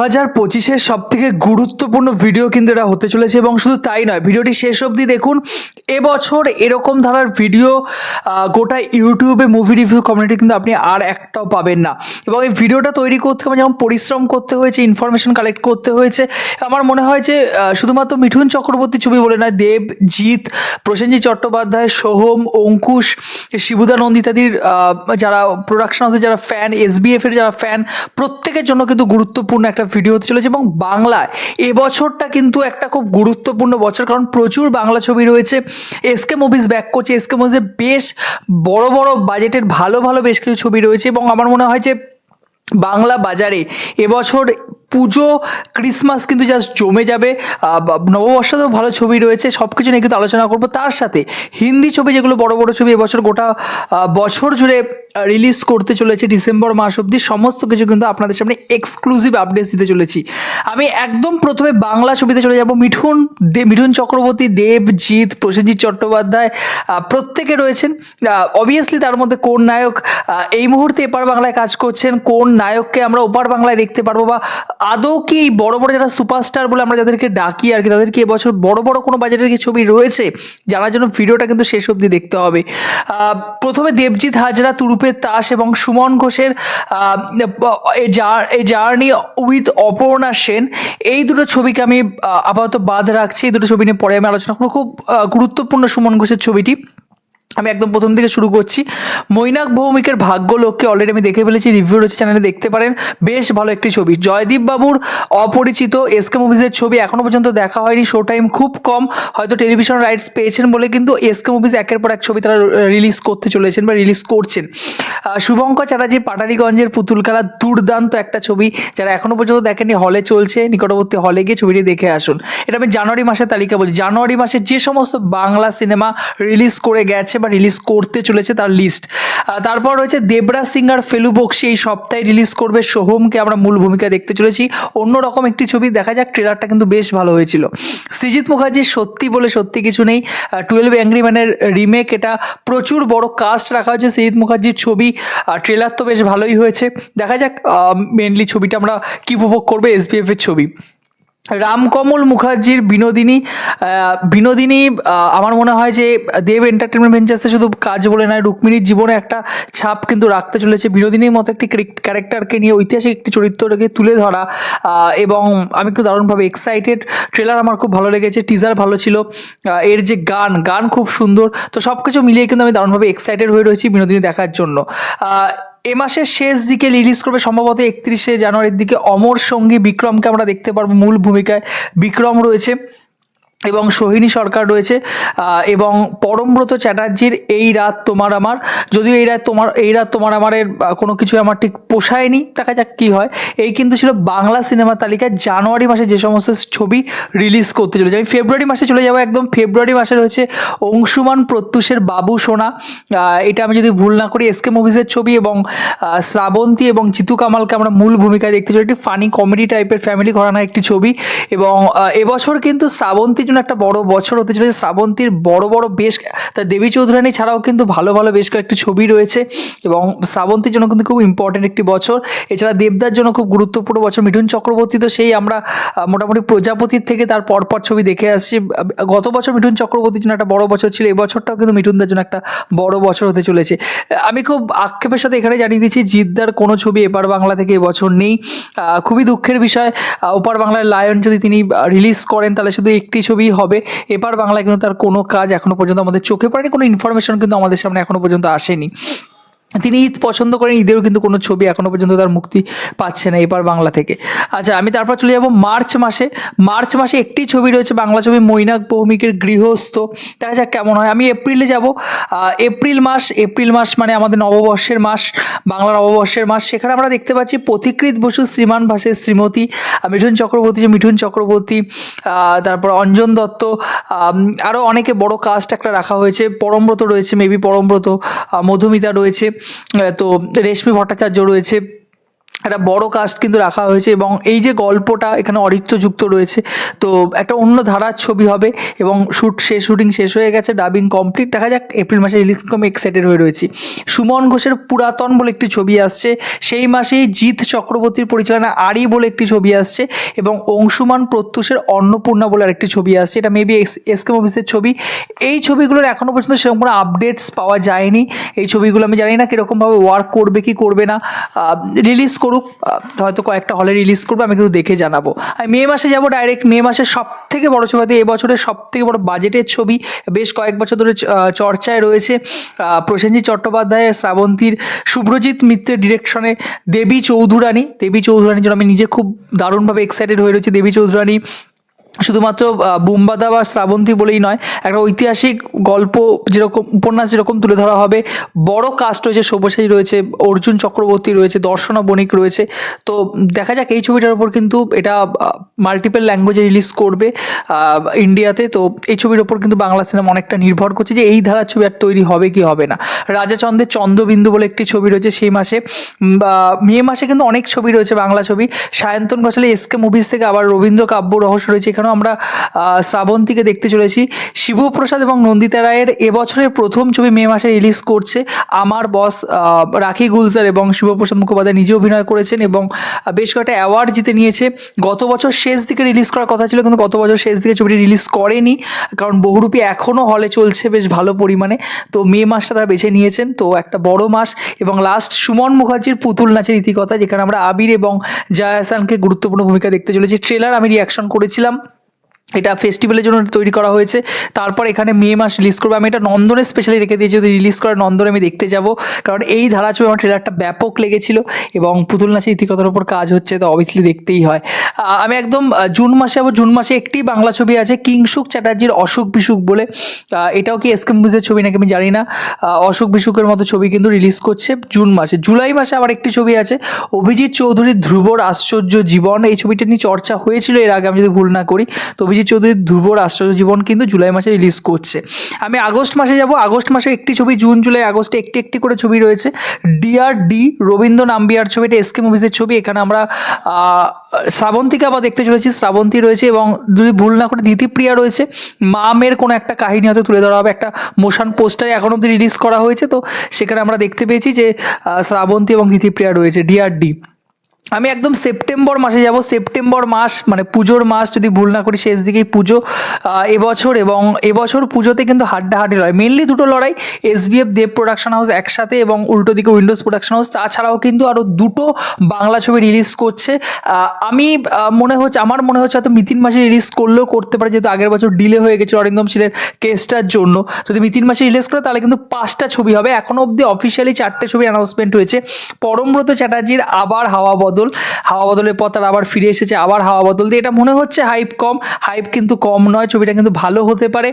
হাজার পঁচিশের সব থেকে গুরুত্বপূর্ণ ভিডিও কিন্তু এটা হতে চলেছে এবং শুধু তাই নয় ভিডিওটি শেষ অবধি দেখুন। এবছর এরকম ধারার ভিডিও গোটা ইউটিউবে মুভি রিভিউ কমিউনিটি কিন্তু আপনি আর একটাও পাবেন না। এবং এই ভিডিওটা তৈরি করতে আমার যেমন পরিশ্রম করতে হয়েছে ইনফরমেশন কালেক্ট করতে হয়েছে। আমার মনে হয় যে শুধুমাত্র মিঠুন চক্রবর্তী ছবি বলে নয় দেব জিৎ প্রসেনজিৎ চট্টোপাধ্যায় সোহম অঙ্কুশ শিবুদা নন্দিতাদির আহ, যারা প্রোডাকশন হাউসের যারা ফ্যান এসবিএফ এর যারা ফ্যান প্রত্যেকের জন্য কিন্তু গুরুত্বপূর্ণ একটা ভিডিও হতে চলেছে এবং বাংলায় এবছরটা কিন্তু একটা খুব গুরুত্বপূর্ণ বছর, কারণ প্রচুর বাংলা ছবি রয়েছে। এসকে মুভিস ব্যাক করছে। এসকে মুভিজে বেশ বড় বড় বাজেটের ভালো ভালো বেশ কিছু ছবি রয়েছে এবং আমার মনে হয় যে বাংলা বাজারে এবছর পুজো ক্রিসমাস কিন্তু জাস্ট জমে যাবে। আহ, বা- নববর্ষতেও ভালো ছবি রয়েছে সব কিছু নিয়ে কিন্তু আলোচনা করব। তার সাথে হিন্দি ছবি যেগুলো বড় বড় ছবি এবছর গোটা বছর জুড়ে রিলিজ করতে চলেছে ডিসেম্বর মাস অবধি সমস্ত কিছু কিন্তু আপনাদের সামনে এক্সক্লুসিভ আপডেটস দিতে চলেছি। আমি একদম প্রথমে বাংলা ছবিতে চলে যাব। মিঠুন দে মিঠুন চক্রবর্তী দেব জিৎ প্রসেনজিৎ চট্টোপাধ্যায় প্রত্যেকে রয়েছেন। অবভিয়াসলি তার মধ্যে কোন নায়ক এই মুহূর্তে এপার বাংলায় কাজ করছেন কোন নায়ককে আমরা ওপার বাংলায় দেখতে পারব বা আদৌ কি এই বড় বড় যারা সুপারস্টার বলে আমরা যাদেরকে ডাকি আর কি, তাদেরকে এবছর বড় বড় কোনো বাজারের কি ছবি রয়েছে? জানার জন্য ভিডিওটা কিন্তু শেষ অবধি দেখতে হবে। প্রথমে দেবজিৎ হাজরা, তুরুপের তাস এবং সুমন ঘোষের এই জার্নি উইথ অপর্ণা সেন। এই দুটো ছবিকে আমি আপাতত বাদ রাখছি। এই দুটো ছবি নিয়ে পরে আমি আলোচনা করব। খুব গুরুত্বপূর্ণ সুমন ঘোষের ছবিটি। আমি একদম প্রথম থেকে শুরু করছি। মৈনাক ভৌমিকের ভাগ্য লোককে অলরেডি আমি দেখে ফেলেছি রিভিউ রয়েছে চ্যানেলে দেখতে পারেন। বেশ ভালো একটি ছবি। জয়দীপ বাবুর অপরিচিত এসকে মুভিজের ছবি এখনও পর্যন্ত দেখা হয়নি। শো টাইম খুব কম। হয়তো টেলিভিশন রাইটস পেয়েছেন বলে কিন্তু এসকে মুভিজ একের পর এক ছবি তারা রিলিজ করতে চলেছেন বা রিলিজ করছেন। শুভঙ্কর চ্যাটার্জি পাটারিগঞ্জের পুতুল খেলা দুর্দান্ত একটা ছবি যারা এখনও পর্যন্ত দেখেনি হলে চলছে। নিকটবর্তী হলে গিয়ে ছবিটি দেখে আসুন। এটা আমি জানুয়ারি মাসের তালিকা বলছি। জানুয়ারি মাসে যে সমস্ত বাংলা সিনেমা রিলিজ করে গেছে বা রিলিজ করতে চলেছে তার লিস্ট তারপর রয়েছে দেবরাজ সিংহার ফেলু বক্সি, এই সপ্তাহে রিলিজ করবে সোহমকে আমরা মূল ভূমিকা দেখতে চলেছি। অন্যরকম একটি ছবি, দেখা যাক ট্রেলারটা কিন্তু বেশ ভালো হয়েছিল। সৃজিত মুখার্জির সত্যি বলে সত্যি কিছু নেই। টুয়েলভ অ্যাংরি ম্যানের রিমেক এটা প্রচুর বড় কাস্ট রাখা হয়েছে সৃজিত মুখার্জির ছবি। ট্রেলার তো বেশ ভালোই হয়েছে। দেখা যাক মেনলি ছবিটা আমরা কী উপভোগ করবে এসবিএফ এর ছবি। রামকমল মুখার্জির বিনোদিনী বিনোদিনী আমার মনে হয় যে দেব এন্টারটেনমেন্ট ভেঞ্চার্সে শুধু কাজ বলে নয়, রুক্মিণীর জীবনে একটা ছাপ কিন্তু রাখতে চলেছে। বিনোদিনীর মতো একটি ক্যারেক্টারকে নিয়ে, ঐতিহাসিক একটি চরিত্রটাকে তুলে ধরা এবং আমি খুব দারুণভাবে এক্সাইটেড ট্রেলার আমার খুব ভালো লেগেছে টিজার ভালো ছিল এর যে গান গান খুব সুন্দর। তো সব কিছু মিলিয়ে কিন্তু আমি দারুণভাবে এক্সাইটেড হয়ে রয়েছি বিনোদিনী দেখার জন্য। এ মাসের শেষ দিকে রিলিজ করবে সম্ভবত একত্রিশে জানুয়ারির দিকে অমর সঙ্গী বিক্রমকে আমরা দেখতে পারব। মূল ভূমিকায় বিক্রম রয়েছে। এবং সোহিনী সরকার রয়েছে এবং পরমব্রত চ্যাটার্জির এই রাত তোমার আমার, যদিও এই রাত তোমার, এই রাত তোমার আমারের কোনো কিছু আমার ঠিক পোষায়নি, দেখা যাক কী হয়। এই কিন্তু ছিল বাংলা সিনেমা তালিকায় জানুয়ারি মাসে যে সমস্ত ছবি রিলিজ করতে চলেছে। আমি ফেব্রুয়ারি মাসে চলে যাব একদম, ফেব্রুয়ারি মাসে রয়েছে অংশুমান প্রত্যুষের বাবু সোনা এটা আমি যদি ভুল না করি এসকে মুভিজের ছবি এবং শ্রাবন্তী এবং জিতু কামালকে আমরা মূল ভূমিকায় দেখতে চলি একটি ফানি কমেডি টাইপের ফ্যামিলি ঘরানার একটি ছবি এবং এবছর কিন্তু শ্রাবন্তীর জন্য একটা বড় বছর হতে চলেছে শ্রাবন্তীর বড় বড় বেশ, তা দেবী চৌধুরানী ছাড়াও কিন্তু ভালো ভালো বেশ কয়েকটি ছবি রয়েছে এবং শ্রাবন্তীর জন্য কিন্তু খুব ইম্পর্টেন্ট একটি বছর। এছাড়া দেবদার জন্য খুব গুরুত্বপূর্ণ বছর। মিঠুন চক্রবর্তী তো সেই আমরা মোটামুটি প্রজাপতির থেকে তার পরপর ছবি দেখে আসছি। গত বছর মিঠুন চক্রবর্তীর জন্য একটা বড় বছর ছিল এবছরটাও কিন্তু মিঠুনদার জন্য একটা বড় বছর হতে চলেছে। আমি খুব আক্ষেপের সাথে এখানে জানিয়ে দিচ্ছি, জিদ্দার কোনো ছবি এপার বাংলা থেকে এবছর নেই। খুবই দুঃখের বিষয়। ওপার বাংলার লায়ন যদি তিনি রিলিজ করেন, তাহলে শুধু একটি ছবি হবে। এবার বাংলায় কিন্তু তার কোনো কাজ এখনও পর্যন্ত আমাদের চোখে পড়েনি, কোনো ইনফরমেশন কিন্তু আমাদের সামনে এখনও পর্যন্ত আসেনি। তিনি ঈদ পছন্দ করেন, ঈদেরও কিন্তু কোনো ছবি এখনও পর্যন্ত তার মুক্তি পাচ্ছে না এবার বাংলা থেকে। আচ্ছা আমি তারপর চলে যাব মার্চ মাসে। মার্চ মাসে একটি ছবি রয়েছে বাংলা ছবি মৈনাক ভৌমিকের গৃহস্থ। দেখা যাক কেমন হয়। আমি এপ্রিলে যাব। এপ্রিল মাস এপ্রিল মাস মানে আমাদের নববর্ষের মাস, বাংলা নববর্ষের মাস। সেখানে আমরা দেখতে পাচ্ছি পথিকৃত বসু, শ্রীমান ভাসের শ্রীমতী মিঠুন চক্রবর্তী, যে মিঠুন চক্রবর্তী তারপর অঞ্জন দত্ত আরও অনেকে বড় কাস্ট একটা রাখা হয়েছে। পরমব্রত রয়েছে মেবি পরমব্রত মধুমিতা রয়েছে। তো রেশমি ভট্টাচার্য রয়েছে একটা বড় কাস্ট কিন্তু রাখা হয়েছে এবং এই যে গল্পটা এখানে অরিত্র যুক্ত রয়েছে, তো একটা অন্য ধারার ছবি হবে এবং শ্যুট শেষ শুটিং শেষ হয়ে গেছে ডাবিং কমপ্লিট দেখা যাক, এপ্রিল মাসে রিলিজ আমি এক্সাইটেড হয়ে রয়েছি। সুমন ঘোষের পুরাতন বলে একটি ছবি আসছে, সেই মাসেই জিৎ চক্রবর্তীর পরিচালনা আরি বলে একটি ছবি আসছে এবং অংশুমান প্রত্যুষের অন্নপূর্ণা বলে আরেকটি ছবি আসছে, এটা মেবি এসকে মুভিসের ছবি। এই ছবিগুলোর এখনও পর্যন্ত সেরকম কোনো আপডেটস পাওয়া যায়নি। এই ছবিগুলো আমি জানি না কীরকমভাবে ওয়ার্ক করবে, কি করবে না। রিলিজ করুক হয়তো কয়েকটা হলে রিলিজ করবে, আমি কিন্তু দেখে জানাব। আর মে মাসে যাব ডাইরেক্ট মে মাসের সব থেকে বড়ো ছবি হয়তো এবছরের সব থেকে বড়ো বাজেটের ছবি। বেশ কয়েক বছর ধরে চর্চায় রয়েছে প্রসেনজিৎ চট্টোপাধ্যায়, শ্রাবন্তীর শুভ্রজিৎ মিত্রের ডিরেকশনে দেবী চৌধুরানী। দেবী চৌধুরানীর জন্য আমি নিজে খুব দারুণভাবে এক্সাইটেড হয়ে রয়েছি। দেবী চৌধুরানী শুধুমাত্র বুম্বাদা বা শ্রাবন্তী বলেই নয়, একটা ঐতিহাসিক গল্প যেরকম, উপন্যাস যেরকম তুলে ধরা হবে, বড় কাস্ট রয়েছে সব্যসাচী রয়েছে, অর্জুন চক্রবর্তী রয়েছে, দর্শনা বণিক রয়েছে। তো দেখা যাক, এই ছবিটার উপর কিন্তু এটা মাল্টিপল ল্যাঙ্গুয়েজে রিলিজ করবে ইন্ডিয়াতে। তো এই ছবির ওপর কিন্তু বাংলা সিনেমা অনেকটা নির্ভর করছে যে এই ধারার ছবি আর তৈরি হবে কি হবে না। রাজাচন্দ্রের চন্দ্রবিন্দু বলে একটি ছবি রয়েছে সেই মাসে। মে মাসে কিন্তু অনেক ছবি রয়েছে বাংলা ছবি। সায়ন্তন ঘোষালের এসকে মুভিজ থেকে আবার রবীন্দ্র কাব্য রহস্য রয়েছে এখানেও আমরা শ্রাবন্তীকে দেখতে চলেছি। শিবপ্রসাদ এবং নন্দিতা রায়ের এবছরের প্রথম ছবি মে মাসে রিলিজ করছে। আমার বস রাখি গুলজার এবং শিবপ্রসাদ মুখোপাধ্যায় নিজে অভিনয় করেছেন এবং বেশ কয়েকটা অ্যাওয়ার্ড জিতে নিয়েছে। গত বছর শেষ দিকে রিলিজ করার কথা ছিল কিন্তু গত বছর শেষ দিকে ছবিটি রিলিজ করেনি। কারণ বহুরূপী এখনও হলে চলছে বেশ ভালো পরিমাণে। তো মে মাসটা তারা বেছে নিয়েছেন। তো একটা বড় মাস এবং লাস্ট সুমন মুখার্জির পুতুল নাচের ইতিকথা যেখানে আমরা আবির এবং জয়া হাসানকে গুরুত্বপূর্ণ ভূমিকা দেখতে চলেছি। ট্রেলার আমি রিয়াকশন করেছিলাম। এটা ফেস্টিভ্যালের জন্য তৈরি করা হয়েছে। তারপর এখানে মে মাস রিলিজ করবে। আমি এটা নন্দনে স্পেশালি রেখে দিয়েছি যদি রিলিজ করে নন্দনে আমি দেখতে যাব। কারণ এই ধারা ছবি আমার ট্রেলারটা ব্যাপক লেগেছিল এবং পুতুল নাচের ইতিকতার উপর কাজ হচ্ছে, তো অবভিয়াসলি দেখতেই হয়। আমি একদম জুন মাসে যাব। জুন মাসে একটি বাংলা ছবি আছে, কিংসুক চ্যাটার্জির অসুখ বিসুখ বলে। এটাও কি এসকে মুভিজের ছবি নাকি আমি জানি না। অসুখ বিসুখের মতো ছবি কিন্তু রিলিজ করছে জুন মাসে। জুলাই মাসে আবার একটি ছবি আছে, অভিজিৎ চৌধুরীর ধ্রুবর আশ্চর্য জীবন। এই ছবিটা নিয়ে চর্চা হয়েছিল, এর আগে আমি যদি ভুল না করি, তো অভিজিৎ চৌধুরীর ধ্রুবর আশ্চর্য জীবন কিন্তু জুলাই মাসে রিলিজ করছে। আমি আগস্ট মাসে যাব। আগস্ট মাসে একটি ছবি, জুন, জুলাই, আগস্টে একটি একটি করে ছবি রয়েছে। ডিআর ডি রবীন্দ্র নাম্বিয়ার ছবি এটা এসকে মুভিজের ছবি। এখানে আমরা শ্রাবন্তীকে আবার দেখতে চলেছি। শ্রাবন্তী রয়েছে এবং যদি ভুল না করে দিতিপ্রিয়া রয়েছে। মামের কোনো একটা কাহিনী হয়তো তুলে ধরা হবে। একটা মোশন পোস্টারে এখন অব্দি রিলিজ করা হয়েছে। তো সেখানে আমরা দেখতে পেয়েছি যে শ্রাবন্তী এবং দিতিপ্রিয়া রয়েছে। ডিআর ডি। আমি একদম সেপ্টেম্বর মাসে যাব। সেপ্টেম্বর মাস মানে পুজোর মাস যদি ভুল না করি, শেষ দিকেই পুজো। এবছর এবং এবছর পুজোতে কিন্তু হাড্ডাহাড্ডি লড়াই। মেনলি দুটো লড়াই S SVF Dev production house একসাথে এবং উল্টো দিকে উইন্ডোজ প্রোডাকশন হাউস তাছাড়াও কিন্তু আরও দুটো বাংলা ছবি রিলিজ করছে। আমি মনে হচ্ছে, আমার মনে হচ্ছে হয়তো মিতিন মাসে রিলিজ করলেও করতে পারে, যেহেতু আগের বছর ডিলে হয়ে গেছে অরিন্দম শীলের কেসটার জন্য। যদি মিতিন মাসে রিলিজ করে, তাহলে কিন্তু পাঁচটা ছবি হবে। এখনও অবধি অফিসিয়ালি চারটে ছবি অ্যানাউন্সমেন্ট হয়েছে। পরমব্রত চ্যাটার্জির আবার হাওয়া বদল, হাওয়া বদলের পর তার আবার ফিরে এসেছে, আবার হাওয়া বদল দিয়ে। এটা মনে হচ্ছে হাইপ কম হাইপ কিন্তু কম নয়, ছবিটা কিন্তু ভালো হতে পারে।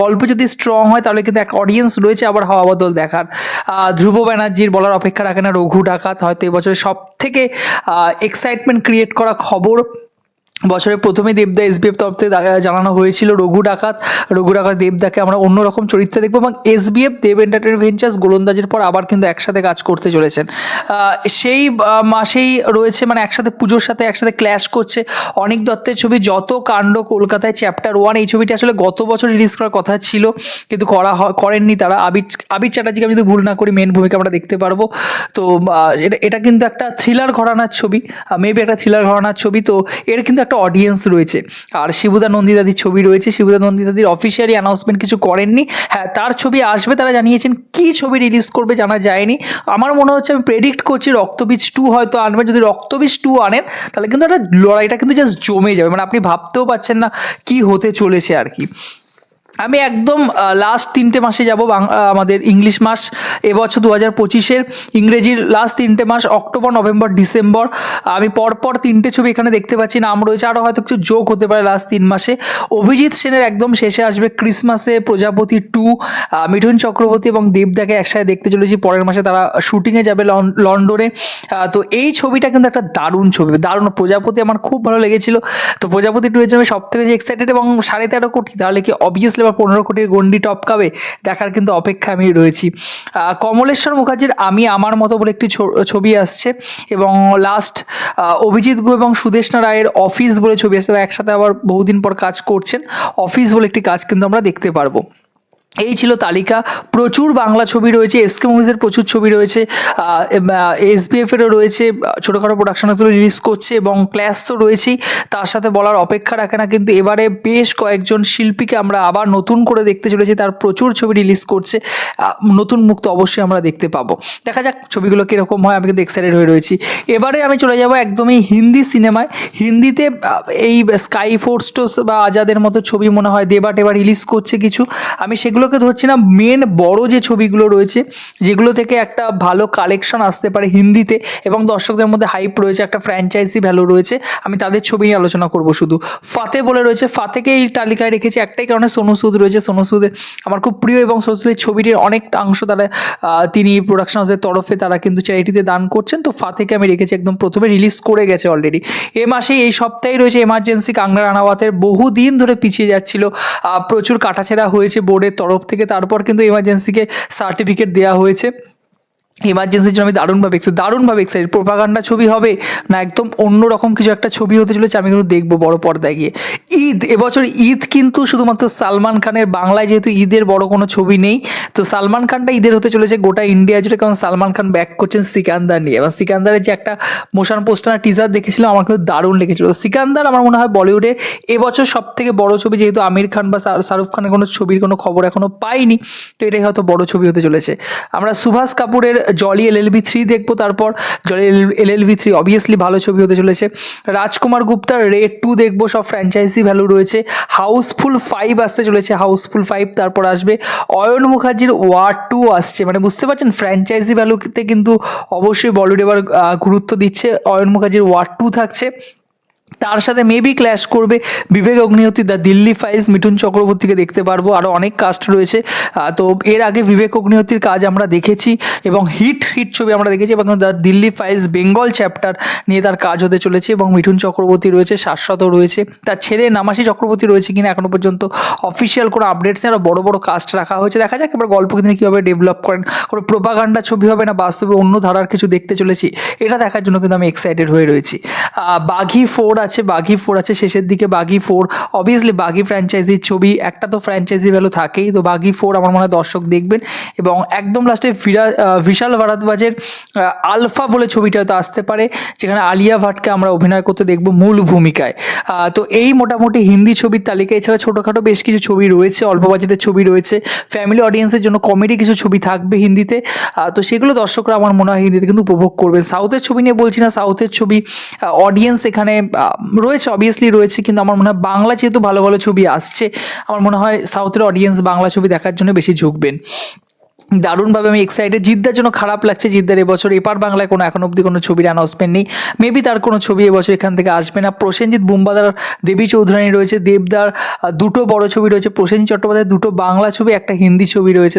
গল্প যদি স্ট্রং হয়, তাহলে কিন্তু এক অডিয়েন্স রয়েছে আবার হাওয়া বদল দেখার। ধ্রুব ব্যানার্জির বলার অপেক্ষা রাখে না, রঘু ডাকাত। হয়তো এবছরে সব থেকে এক্সাইটমেন্ট ক্রিয়েট করা খবর। বছরের প্রথমে দেবদা এসবিএফ তরফ থেকে জানানো হয়েছিল, রঘু ডাকাত। রঘু ডাকাত দেবদাকে আমরা অন্যরকম চরিত্রে দেখব এবং এসবিএফ, দেব এন্টারটেনমেন্ট ভেঞ্চার্স গোলন্দাজের পর আবার কিন্তু একসাথে কাজ করতে চলেছেন। সেই মাসেই রয়েছে মানে একসাথে পুজোর সাথে একসাথে ক্ল্যাশ করছে অনেক দত্তের ছবি। যত কাণ্ড কলকাতায় চ্যাপ্টার ওয়ান এই ছবিটি আসলে গত বছর রিলিজ করার কথা ছিল, কিন্তু করা করেননি তারা। আবির আবির চ্যাটার্জিকে আমি যদি ভুল না করি মেন ভূমিকা আমরা দেখতে পারব। তো এটা এটা কিন্তু একটা থ্রিলার ঘরানার ছবি। মেবি একটা থ্রিলার ঘরানার ছবি। তো, এর কিন্তু একটা অডিয়েন্স রয়েছে। আর শিবুদা নন্দী দাদির ছবি রয়েছে। শিবুদা নন্দী দাদির অফিসিয়ালি অ্যানাউন্সমেন্ট কিছু করেননি। হ্যাঁ তার ছবি আসবে, তারা জানিয়েছেন কি ছবি রিলিজ করবে জানা যায়নি। আমার মনে হচ্ছে আমি প্রেডিক্ট করছি রক্তবীজ টু হয়তো আনবে। যদি রক্তবীজ টু আনেন, তাহলে কিন্তু একটা লড়াইটা কিন্তু জাস্ট জমে যাবে। মানে আপনি ভাবতেও পাচ্ছেন না কি হতে চলেছে আর কি। আমি একদম লাস্ট তিনটে মাসে যাব আমাদের ইংলিশ মাস, এবছর দু হাজার পঁচিশের ইংরেজির লাস্ট তিনটে মাস অক্টোবর নভেম্বর ডিসেম্বর আমি পরপর তিনটে ছবি এখানে দেখতে পাচ্ছি, নাম রয়েছে আরও হয়তো কিছু যোগ হতে পারে লাস্ট তিন মাসে। অভিজিৎ সেনের একদম শেষে আসবে ক্রিসমাসে প্রজাপতি টু মিঠুন চক্রবর্তী এবং দেবদাকে একসাথে দেখতে চলেছি। পরের মাসে তারা শুটিংয়ে যাবে লন- লন্ডনে। তো এই ছবিটা কিন্তু একটা দারুণ ছবি। দারুণ, প্রজাপতি আমার খুব ভালো লেগেছিল। তো প্রজাপতি টু এর জন্য সব থেকে যে এক্সাইটেড এবং সাড়ে তেরো কোটি, তাহলে কি অবভিয়াসলি এবার পনেরো কোটির গন্ডি টপকাবে দেখার কিন্তু অপেক্ষা আমি রয়েছি। কমলেশ্বর মুখার্জির আমি আমার মতো বলে একটি ছবি আসছে এবং লাস্ট অভিজিৎ গু এবং সুদেশনা রায়ের অফিস বলে ছবি আসছে। তারা একসাথে আবার বহুদিন পর কাজ করছেন। অফিস বলে একটি কাজ কিন্তু আমরা দেখতে পারব। এই ছিল তালিকা। প্রচুর বাংলা ছবি রয়েছে এসকে মুভিজের প্রচুর ছবি রয়েছে এসবিএফ এরও রয়েছে ছোটোখাটো প্রোডাকশনে তো রিলিজ করছে এবং ক্ল্যাশ তো রয়েছেই। তার সাথে বলার অপেক্ষা রাখে না, কিন্তু এবারে বেশ কয়েকজন শিল্পীকে আমরা আবার নতুন করে দেখতে চলেছি, তার প্রচুর ছবি রিলিজ করছে নতুন মুখ তো অবশ্যই আমরা দেখতে পাবো। দেখা যাক ছবিগুলো কীরকম হয়, আমি কিন্তু এক্সাইটেড হয়ে রয়েছি। এবারে আমি চলে যাব একদমই হিন্দি সিনেমায় হিন্দিতে এই স্কাই ফোর্সটোস বা আজাদের মতো ছবি মনে হয় দেবা টেবা রিলিজ করছে কিছু। আমি সেগুলোকে ধরছি না মেন বড় যে ছবিগুলো রয়েছে, যেগুলো থেকে একটা ভালো কালেকশন আসতে পারে হিন্দিতে এবং দর্শকদের মধ্যে হাইপ রয়েছে, একটা ফ্র্যাঞ্চাইজি ভ্যালু রয়েছে, আমি তাদের ছবি নিয়ে আলোচনা করব শুধু। ফাতে বলে রয়েছে, ফাতেকে এই তালিকায় রেখেছি, একটাই কারণে সোনু সুদ রয়েছে, সোনু সুদের আমার খুব প্রিয় এবং সোনু সুদের ছবিটির অনেক অংশ তারা তিনি প্রোডাকশন হাউসের তরফে তারা কিন্তু চ্যারিটিতে দান করছেন, তো ফাতেকে আমি রেখেছি, একদম প্রথমে রিলিজ করে গেছে অলরেডি এ মাসেই, এই সপ্তাহেই রয়েছে এমার্জেন্সি কাংরা রানাওয়াতের বহুদিন ধরে পিছিয়ে যাচ্ছিল প্রচুর কাটাছেড়া হয়েছে বোর্ডের তরফ থেকে তারপর কিন্তু এমার্জেন্সিকে সার্টিফিকেট দেওয়া হয়েছে। এমার্জেন্সির জন্য আমি দারুণভাবে এক্সাইট দারুণভাবে এক্সাইট প্রোপাগান্ডা ছবি হবে না একদম অন্যরকম কিছু একটা ছবি হতে চলেছে, আমি কিন্তু দেখব বড় পর্দায় গিয়ে। ঈদ, এবছর ঈদ কিন্তু শুধুমাত্র সালমান খানের বাংলায় যেহেতু ঈদের বড় কোনো ছবি নেই, তো সালমান খানটা ঈদের হতে চলেছে গোটা ইন্ডিয়া জুড়ে, কারণ সালমান খান ব্যাক করছেন সিকান্দার নিয়ে। এবার সিকান্দারের যে একটা মোশন পোস্টার টিজার দেখেছিলাম, আমার কিন্তু দারুণ লেগেছিল। সিকান্দার আমার মনে হয় বলিউডে এবছর সব থেকে বড় ছবি যেহেতু আমির খান বা শাহরুখ খানের কোনো ছবির কোনো খবর এখনও পাইনি, তো এটাই হয়তো বড় ছবি হতে চলেছে। আমরা সুভাষ কাপুরের জলি এল এল থ্রি দেখব তারপর। Jolly L L B three obviously ভালো ছবি হতে চলেছে। রাজকুমার গুপ্তার রেড টু দেখব, সব ফ্র্যাঞ্চাইজি ভ্যালু রয়েছে। হাউসফুল ফাইভ আসতে চলেছে হাউসফুল ফাইভ তারপর আসবে। অয়ন মুখার্জির ওয়ার টু আসছে মানে বুঝতে পারছেন ফ্র্যাঞ্চাইজি ভ্যালুতে কিন্তু অবশ্যই বলিউড এবার গুরুত্ব দিচ্ছে। অয়ন মুখার্জির ওয়ার টু থাকছে। তার সাথে মেবি ক্ল্যাশ করবে। বিবেক অগ্নিহোত্রী দ্য দিল্লি ফাইলস মিঠুন চক্রবর্তীকে দেখতে পারব। আরও অনেক কাস্ট রয়েছে। তো এর আগে বিবেক অগ্নিহোত্রীর কাজ আমরা দেখেছি এবং হিট হিট ছবি আমরা দেখেছি এবং the Delhi files Bengal chapter নিয়ে তার কাজ হতে চলেছে এবং মিঠুন চক্রবর্তী রয়েছে শাশ্বত রয়েছে। তার ছেলে নামাসি চক্রবর্তী রয়েছে কিনা এখনও পর্যন্ত অফিসিয়াল কোনো আপডেটস নেই। আরও বড় বড় কাস্ট রাখা হয়েছে। দেখা যাক এবার গল্পকে তিনি কীভাবে ডেভেলপ করেন। কোনো প্রোপাগান্ডা ছবি হবে না, বাস্তবে অন্য ধারার কিছু দেখতে চলেছি। এটা দেখার জন্য কিন্তু আমি এক্সাইটেড হয়ে রয়েছি। বাঘি ফোর আছে বাঘি ফোর আছে, শেষের দিকে বাঘি ফোর অবভিয়াসলি বাঘি ফ্র্যাঞ্চাইজির ছবি, একটা তো ফ্র্যাঞ্চাইজি ভ্যালু থাকেই। তো বাঘি ফোর আমার মনে হয় দর্শক দেখবেন। এবং একদম লাস্টে ফিরা বিশাল ভারতবাজের আলফা বলে ছবিটা হয়তো আসতে পারে, যেখানে আলিয়া ভাটকে আমরা অভিনয় করতে দেখব মূল ভূমিকায়। তো এই মোটামুটি হিন্দি ছবির তালিকা এছাড়া ছোটোখাটো বেশ কিছু ছবি রয়েছে, অল্প বাজেটের ছবি রয়েছে। ফ্যামিলি অডিয়েন্সের জন্য কমেডি কিছু ছবি থাকবে হিন্দিতে। তো সেগুলো দর্শকরা আমার মনে হয় হিন্দিতে কিন্তু উপভোগ করবেন। সাউথের ছবি নিয়ে বলছি না সাউথের ছবি অডিয়েন্স এখানে রয়েছে অবভিয়াসলি রয়েছে, কিন্তু আমার মনে হয় বাংলা যেহেতু ভালো ভালো ছবি আসছে, আমার মনে হয় সাউথের অডিয়েন্স বাংলা ছবি দেখার জন্য বেশি ঝুঁকবেন। দারুণভাবে আমি এক্সাইটেড জিদ্দার জন্য খারাপ লাগছে জিদ্দার এবছর, এপার বাংলায় কোনো, এখন অবধি কোনো ছবির অ্যানাউন্সমেন্ট নেই। মেবি তার কোনো ছবি এবছর এখান থেকে আসবে না। প্রসেনজিৎ বুম্বাদার, দেবী চৌধুরানী রয়েছে, দেবদার দুটো বড় ছবি রয়েছে। প্রসেনজিৎ চট্টোপাধ্যায়ের দুটো বাংলা ছবি, একটা হিন্দি ছবি রয়েছে।